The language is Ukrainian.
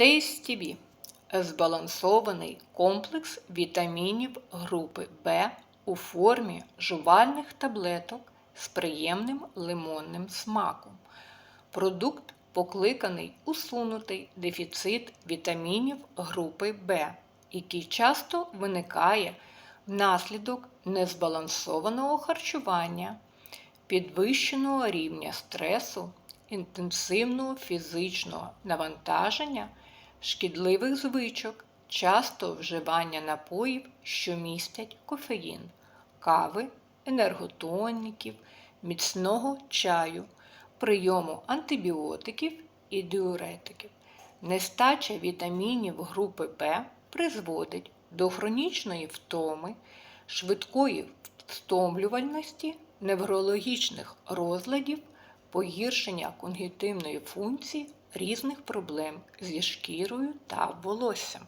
TSTB – збалансований комплекс вітамінів групи В у формі жувальних таблеток з приємним лимонним смаком. Продукт покликаний усунути дефіцит вітамінів групи В, який часто виникає внаслідок незбалансованого харчування, підвищеного рівня стресу, інтенсивного фізичного навантаження, шкідливих звичок, часто вживання напоїв, що містять кофеїн, кави, енерготоніків, міцного чаю, прийому антибіотиків і діуретиків. Нестача вітамінів групи В призводить до хронічної втоми, швидкої втомлювальності, неврологічних розладів, погіршення когнітивної функції, різних проблем зі шкірою та волоссям.